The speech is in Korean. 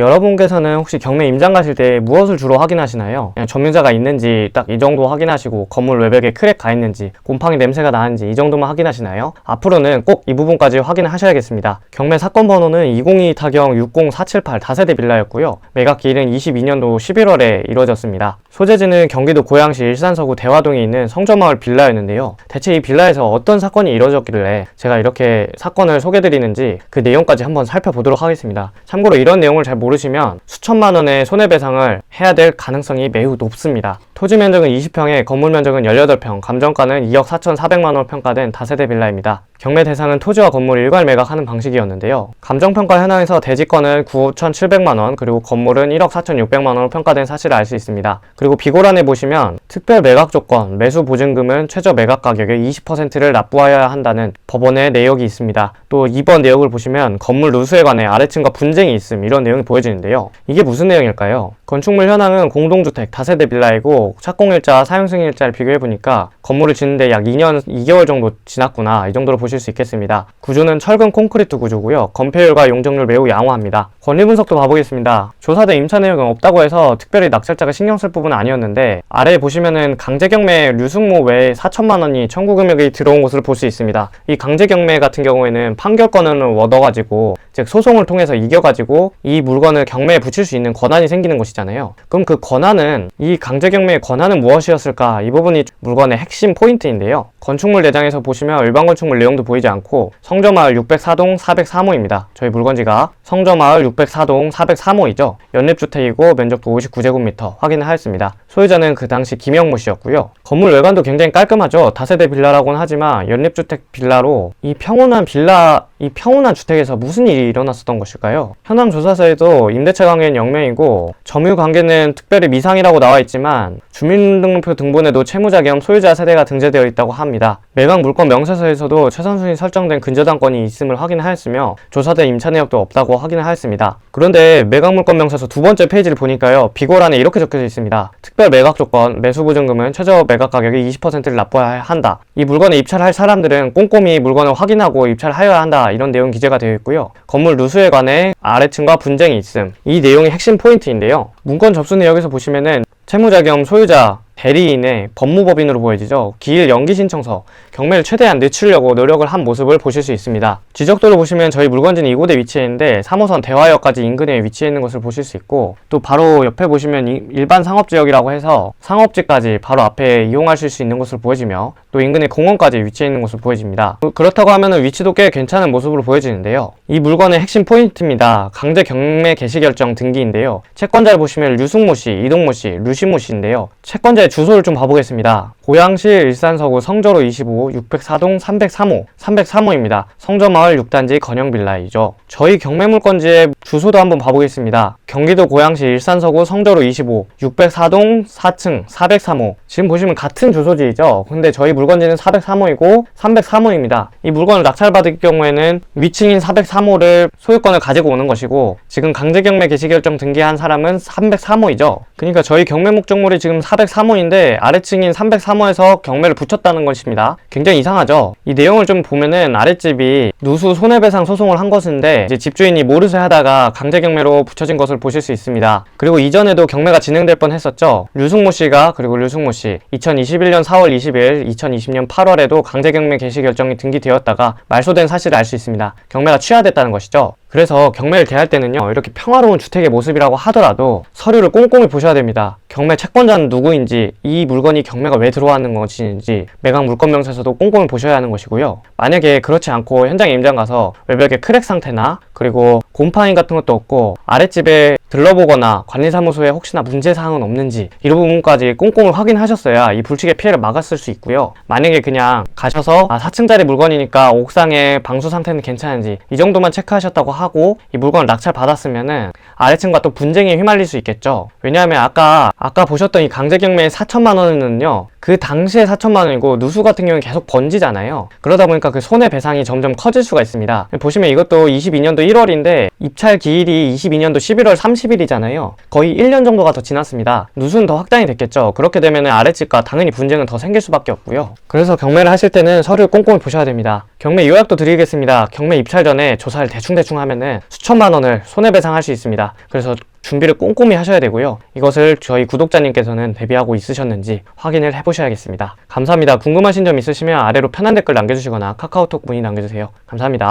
여러분께서는 혹시 경매 임장 가실 때 무엇을 주로 확인하시나요? 그냥 점유자가 있는지 딱 이 정도 확인하시고 건물 외벽에 크랙 가 있는지 곰팡이 냄새가 나는지 이 정도만 확인하시나요? 앞으로는 꼭 이 부분까지 확인을 하셔야겠습니다. 경매 사건 번호는 202 타경 60478 다세대 빌라였고요. 매각 기일은 22년도 11월에 이루어졌습니다. 소재지는 경기도 고양시 일산서구 대화동에 있는 성저마을 빌라였는데요. 대체 이 빌라에서 어떤 사건이 이루어졌길래 제가 이렇게 사건을 소개드리는지 그 내용까지 한번 살펴보도록 하겠습니다. 참고로 이런 내용을 잘 모르 시면 수천만 원의 손해배상을 해야 될 가능성이 매우 높습니다. 토지 면적은 20평에 건물 면적은 18평, 감정가는 2억 4,400만 원 평가된 다세대 빌라입니다. 경매 대상은 토지와 건물 일괄 매각하는 방식이었는데요. 감정평가 현황에서 대지권은 9,700만 원, 그리고 건물은 1억 4,600만 원으로 평가된 사실을 알 수 있습니다. 그리고 비고란에 보시면 특별 매각 조건, 매수 보증금은 최저 매각 가격의 20%를 납부하여야 한다는 법원의 내역이 있습니다. 또 이번 내역을 보시면 건물 누수에 관해 아래층과 분쟁이 있음 이런 내용이 보여지는데요. 이게 무슨 내용일까요? 건축물 현황은 공동주택 다세대 빌라이고 착공일자, 사용승일자를 비교해 보니까 건물을 짓는데 약 2년 2개월 정도 지났구나 이 정도로 보실 수 있겠습니다. 구조는 철근 콘크리트 구조고요. 건폐율과 용적률 매우 양호합니다. 권리 분석도 봐보겠습니다. 조사된 임차 내역은 없다고 해서 특별히 낙찰자가 신경 쓸 부분은 아니었는데 아래에 보시면은 강제경매 류승모 외에 4천만 원이 청구 금액이 들어온 것을 볼수 있습니다. 이 강제경매 같은 경우에는 판결권을 얻어가지고 즉 소송을 통해서 이겨가지고 이 물건을 경매에 붙일 수 있는 권한이 생기는 것이잖아요. 그럼 그 권한은 이 강제경매 의 권한은 무엇이었을까? 이 부분이 물건의 핵심 포인트인데요. 건축물 내장에서 보시면 일반 건축물 내용도 보이지 않고 성저마을 604동 403호입니다. 저희 물건지가 성저마을 604동 403호이죠. 연립주택이고 면적도 59제곱미터 확인을 하였습니다. 소유자는 그 당시 김영모 씨였고요. 건물 외관도 굉장히 깔끔하죠. 다세대 빌라라고는 하지만 연립주택 빌라로 이 평온한 빌라 이 평온한 주택에서 무슨 일이 일어났었던 것일까요? 현황 조사서에도 임대차 관계는 영명이고 점유 관계는 특별히 미상이라고 나와 있지만 주민등록표 등본에도 채무자 겸 소유자 세대가 등재되어 있다고 합니다. 매각 물건 명세서에서도 최선순위 설정된 근저당권이 있음을 확인하였으며 조사된 임차 내역도 없다고 확인을 하였습니다. 그런데 매각 물건 명세서 두 번째 페이지를 보니까요. 비고란에 이렇게 적혀져 있습니다. 특별 매각 조건, 매수 보증금은 최저 매각 가격의 20%를 납부해야 한다. 이 물건에 입찰할 을 사람들은 꼼꼼히 물건을 확인하고 입찰을 하여야 한다. 이런 내용 기재가 되어 있고요. 건물 누수에 관해 아래층과 분쟁이 있음. 이 내용이 핵심 포인트인데요. 문건 접수 내역에서 보시면은 채무자 겸 소유자 대리인의 법무법인으로 보여지죠. 기일 연기 신청서, 경매를 최대한 늦추려고 노력을 한 모습을 보실 수 있습니다. 지적도를 보시면 저희 물건지는 이곳에 위치해 있는데 3호선 대화역까지 인근에 위치해 있는 것을 보실 수 있고 또 바로 옆에 보시면 이- 일반 상업지역이라고 해서 상업지까지 바로 앞에 이용하실 수 있는 것을 보여지며 또 인근에 공원까지 위치해 있는 것을 보여집니다. 그- 그렇다고 하면 위치도 꽤 괜찮은 모습으로 보여지는데요. 이 물건의 핵심 포인트입니다. 강제 경매 개시 결정 등기인데요. 채권자를 보시면 류승모 씨, 이동모 씨, 류시모 씨인데요. 채권자의 주소를 좀 봐보겠습니다. 고양시 일산 서구 성저로 25, 604동 303호, 303호입니다. 성저마을 6단지 건영빌라이죠. 저희 경매물건지의 주소도 한번 봐보겠습니다. 경기도 고양시 일산 서구 성저로 25, 604동 4층 403호. 지금 보시면 같은 주소지이죠. 근데 저희 물건지는 403호이고 303호입니다. 이 물건을 낙찰받을 경우에는 위층인 403호를 소유권을 가지고 오는 것이고 지금 강제 경매 개시 결정 등기한 사람은 303호이죠. 그러니까 저희 경매 목적물이 지금 403호인데 아래층인 303호 에서 경매를 붙였다는 것입니다. 굉장히 이상하죠. 이 내용을 좀 보면은 아랫집이 누수 손해배상 소송을 한 것인데 이제 집주인이 모르쇠 하다가 강제 경매로 붙여진 것을 보실 수 있습니다. 그리고 이전에도 경매가 진행될 뻔 했었죠. 류승모 씨가 그리고 류승모 씨 2021년 4월 20일, 2020년 8월에도 강제 경매 개시 결정이 등기되었다가 말소된 사실을 알 수 있습니다. 경매가 취하됐다는 것이죠. 그래서 경매를 대할 때는요, 이렇게 평화로운 주택의 모습이라고 하더라도 서류를 꼼꼼히 보셔야 됩니다. 경매 채권자는 누구인지, 이 물건이 경매가 왜 들어왔는 것인지, 매각 물건 명세서도 꼼꼼히 보셔야 하는 것이고요. 만약에 그렇지 않고 현장 임장 가서 외벽에 크랙 상태나, 그리고 곰팡이 같은 것도 없고, 아랫집에 들러보거나 관리사무소에 혹시나 문제사항은 없는지, 이런 부분까지 꼼꼼히 확인하셨어야 이 불치의 피해를 막았을 수 있고요. 만약에 그냥 가셔서, 아, 4층짜리 물건이니까 옥상에 방수 상태는 괜찮은지, 이 정도만 체크하셨다고 하고 이 물건을 낙찰 받았으면은 아래층과 또 분쟁에 휘말릴 수 있겠죠. 왜냐하면 아까 아까 보셨던 이 강제 경매의 4천만 원은요 그 당시에 4천만 원이고 누수 같은 경우는 계속 번지잖아요. 그러다 보니까 그 손해배상이 점점 커질 수가 있습니다. 보시면 이것도 22년도 1월인데 입찰 기일이 22년도 11월 30일이잖아요. 거의 1년 정도가 더 지났습니다. 누수는 더 확단이 됐겠죠. 그렇게 되면 아랫집과 당연히 분쟁은 더 생길 수밖에 없고요. 그래서 경매를 하실 때는 서류 꼼꼼히 보셔야 됩니다. 경매 요약도 드리겠습니다. 경매 입찰 전에 조사를 대충대충 하면은 수천만 원을 손해배상할 수 있습니다. 그래서 준비를 꼼꼼히 하셔야 되고요. 이것을 저희 구독자님께서는 대비하고 있으셨는지 확인을 해보셔야겠습니다. 감사합니다. 궁금하신 점 있으시면 아래로 편한 댓글 남겨주시거나 카카오톡 문의 남겨주세요. 감사합니다.